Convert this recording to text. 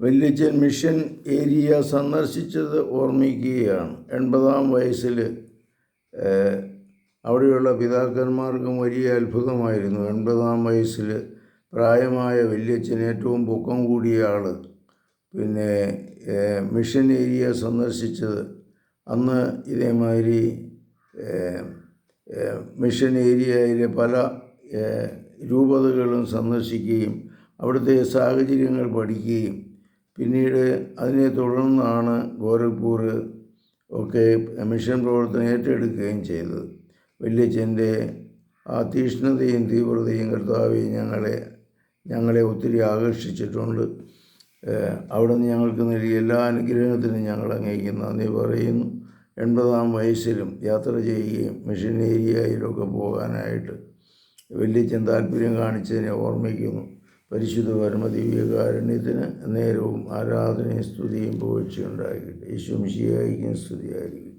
വല്യച്ഛൻ mission area സന്ദർശിച്ചത് ഓർമ്മിക്കുകയാണ്. എൺപതാം വയസ്സിൽ അവിടെയുള്ള പിതാക്കന്മാർക്കും വലിയ അത്ഭുതമായിരുന്നു. എൺപതാം വയസ്സിൽ പ്രായമായ വല്യച്ഛൻ ഏറ്റവും പൊക്കം കൂടിയ ആൾ പിന്നെ മിഷൻ ഏരിയ സന്ദർശിച്ചത് അന്ന് ഇതേമാതിരി മിഷൻ ഏരിയയിലെ പല രൂപതകളും സന്ദർശിക്കുകയും അവിടുത്തെ സാഹചര്യങ്ങൾ പഠിക്കുകയും പിന്നീട് അതിനെ തുടർന്നാണ് ഗോരഖ്പൂർ ഒക്കെ മിഷൻ പ്രവർത്തനം ഏറ്റെടുക്കുകയും ചെയ്തത്. വല്യച്ഛന്റെ ആ തീഷ്ണതയും തീവ്രതയും കർത്താവെ ഞങ്ങളെ ഞങ്ങളെ ഒത്തിരി ആകർഷിച്ചിട്ടുണ്ട്. അവിടെ അവിടുന്ന് ഞങ്ങൾക്ക് നൽകിയ എല്ലാ അനുഗ്രഹത്തിനും ഞങ്ങൾ അംഗീകരിക്കുന്നു നന്ദി പറയുന്നു. എൺപതാം വയസ്സിലും യാത്ര ചെയ്യുകയും മിഷൻ ഏരിയയിലൊക്കെ പോകാനായിട്ട് വലിയ താല്പര്യം കാണിച്ചതിനെ ഓർമ്മിക്കുന്നു. പരിശുദ്ധ പരമദിവ്യകാരുണ്യത്തിന് നേരവും ആരാധനയും സ്തുതിയും പോഴ്ചയുണ്ടായിരിക്കട്ടെ യേശു സ്തുതിയായിരിക്കും